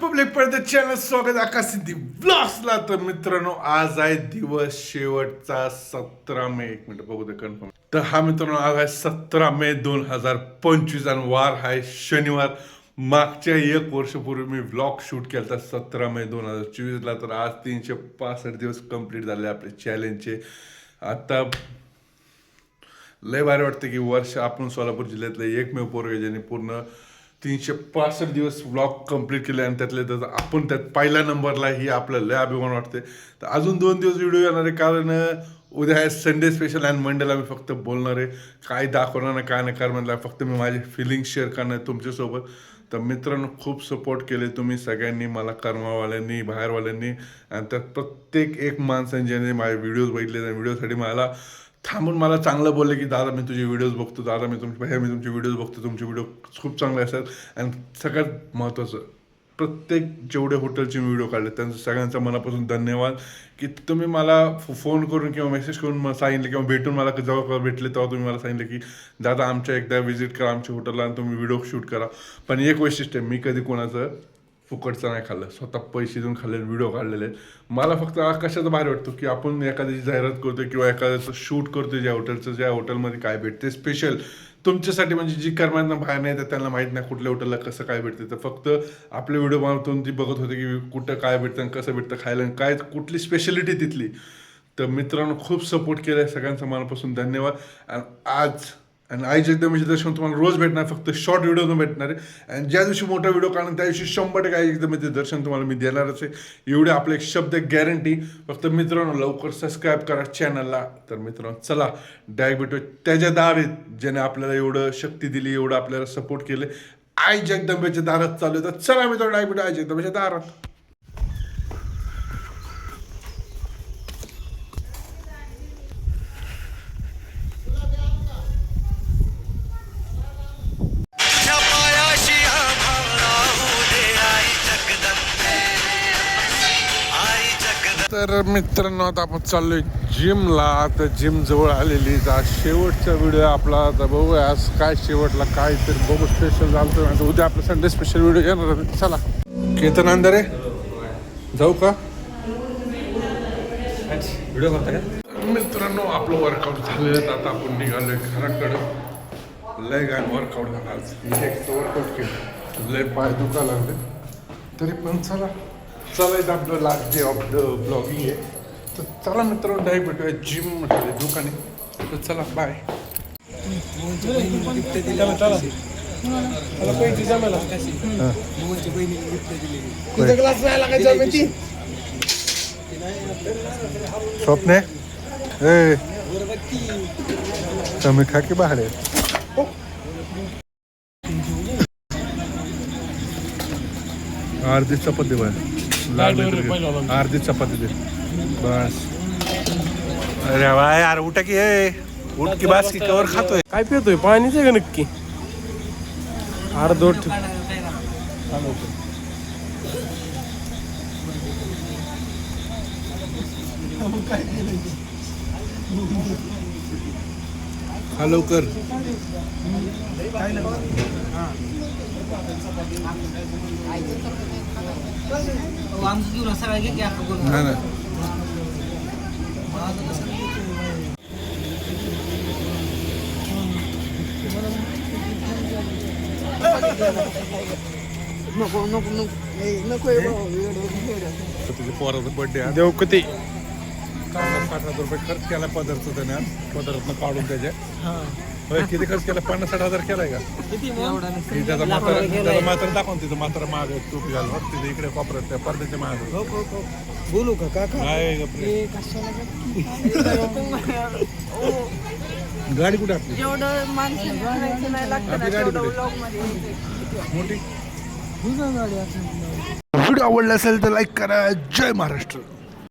Public पडदे channel स्वागत आकाश सिद्धी ब्लॉग्सला तर मित्रांनो आज आहे दिवस शेवटचा सतरा मे. एक मिनिट बघू दे कन्फर्म तर हा मित्रांनो आज आहे सतरा मे दोन हजार पंचवीस आणि वार आहे शनिवार. मागच्या एक वर्षपूर्वी मी व्लॉग शूट केला सतरा मे दोन हजार चोवीसला. तर आज तीनशे पासष्ट दिवस कंप्लीट झाले आपले चॅलेंजचे आता लय भारी वाटतं की वर्ष आपण सोलापूर जिल्ह्यातले एकमेव पोरगे ज्यांनी पूर्ण तीनशे पासष्ट दिवस व्लॉग कंप्लीट केले आणि त्यातले त्यात आपण त्यात पहिल्या नंबरला ही आपलं लय अभिमान वाटते तर अजून दोन दिवस व्हिडिओ येणार आहे कारण उद्या आहे संडे स्पेशल आणि मंडेला मी फक्त बोलणार आहे. काय दाखवणार नाही काय नाही म्हणलं फक्त मी माझे फिलिंग शेअर करणार तुमच्यासोबत. तर मित्रांनो खूप सपोर्ट केले तुम्ही सगळ्यांनी मला कर्मावाल्यांनी बाहेरवाल्यांनी. आणि त्यात प्रत्येक एक माणसाने ज्याने माझे व्हिडिओज बघितले त्या व्हिडिओसाठी मला थांबून मला चांगलं बोलले की दादा मी तुझे व्हिडिओज बघतो दादा मी तुमचे भैया मी तुमचे व्हिडिओज बघतो तुमचे व्हिडिओ खूप चांगले असतात. आणि सगळ्यात महत्त्वाचं प्रत्येक जेवढे हॉटेलचे मी व्हिडिओ काढले त्यांचं सगळ्यांचा मनापासून धन्यवाद की तुम्ही मला फोन करून किंवा मेसेज करून मला सांगितलं किंवा भेटून मला जेव्हा भेटले तेव्हा तुम्ही मला सांगितलं की दादा आमच्या एकदा व्हिजिट करा आमच्या हॉटेलला आणि तुम्ही व्हिडिओ शूट करा. पण एक वैशिष्ट्य मी कधी कोणाचं फुकटचं नाही खाल्लं. स्वतः पैसे देऊन खाल्ले व्हिडिओ काढलेले. आहेत. मला फक्त कशाचा भारी वाटतो की आपण एखाद्याची जाहिरात करतोय किंवा एखाद्याचं शूट करतोय ज्या हॉटेलचं ज्या हॉटेलमध्ये काय भेटते स्पेशल तुमच्यासाठी म्हणजे जी कर्मांना बाहेर नाही तर त्यांना माहीत नाही कुठल्या हॉटेलला कसं काय भेटते तर फक्त आपले व्हिडिओ बनवतून ती बघत होते की कुठं काय भेटतं आणि कसं भेटतं खायला आणि काय कुठली स्पेशालिटी तिथली. तर मित्रांनो खूप सपोर्ट केला आहे सगळ्यांचा मनापासून धन्यवाद. आणि आज आणि आई जगदंबेचे दर्शन तुम्हाला रोज भेटणार फक्त शॉर्ट व्हिडिओ भेटणार आहे आणि ज्या दिवशी मोठा व्हिडिओ काढून त्या दिवशी शंभर टक्के आई जगदंबेचे दर्शन तुम्हाला मी देणारच आहे एवढे आपले एक शब्द गॅरंटी फक्त मित्रांनो लवकर सबस्क्राईब करा चॅनलला तर मित्रांनो चला डायरेक्ट भेटू त्याच्या दारेत ज्याने आपल्याला एवढं शक्ती दिली एवढं आपल्याला सपोर्ट केले आई जगदंबेच्या दारात चालू आहे. तर चला मित्रांनो डायरेक्ट भेटू आई जगदंबेच्या दारात. तर मित्रांनो आता आपण चाललोय जिमला. आता जिम जवळ आलेली आज शेवटचा व्हिडिओ आपला. आता बघूया आज काय शेवटला काय तरी बघू स्पेशल झालं तर उद्या आपला संडे स्पेशल व्हिडिओ येणार आहे. चला. केतन अंधारे जाऊ का? व्हिडिओ करता का? मित्रांनो आपलं वर्कआउट झालेलं आता आपण निघालोय घराकडं. लय गाय वर्कआउट झाला आज. एक वर्कआउट केलं. लय पाय दुखा लागले. तरी पण चला. चालायचं आपलं last day of the blogging आहे. तर चला मित्रांनो डायरेक्ट भेटूया. जिम म्हटलं दुकाने. तर चला बाय स्वप्ने? ए. कमी खा की बाहेर? अर्धी चपाती लागले तर अर्धी चपाती दे. बस. अरे वा यार उठा की ए. उठ की बास की कवर खातोय. काय पितोय? पाणीच आहे का नक्की? अर्धोट खा लवकर. नको नको नको. नको पोराचा बर्थडे आहे देव किती पन्नास साठ हजार रुपये खर्च केला पदार्थ त्याने आज. पदार्थातनं काढून त्याच्या होय किती खर्च केला? पन्नास साठ हजार केलाय का? एवढा नसेल. की त्याचा म्हातारा त्याचा म्हातारा दाखवून तिथं. म्हातारा माग टोपी घालून. बघ तिथे इकडे कोपऱ्यात त्या पडद्याच्या माग. हो, हो, हो. बोलू का? काका काय कशाला गं? गाडी कुठे आपली? जेवढं माणसं करायचं नाही लागतं ना आपली गाडी तेवढं कुठे? मध्ये. मोठी? तुझं गाडी असं व्हिडिओ आवडला असेल तर लाईक करा. जय महाराष्ट्र.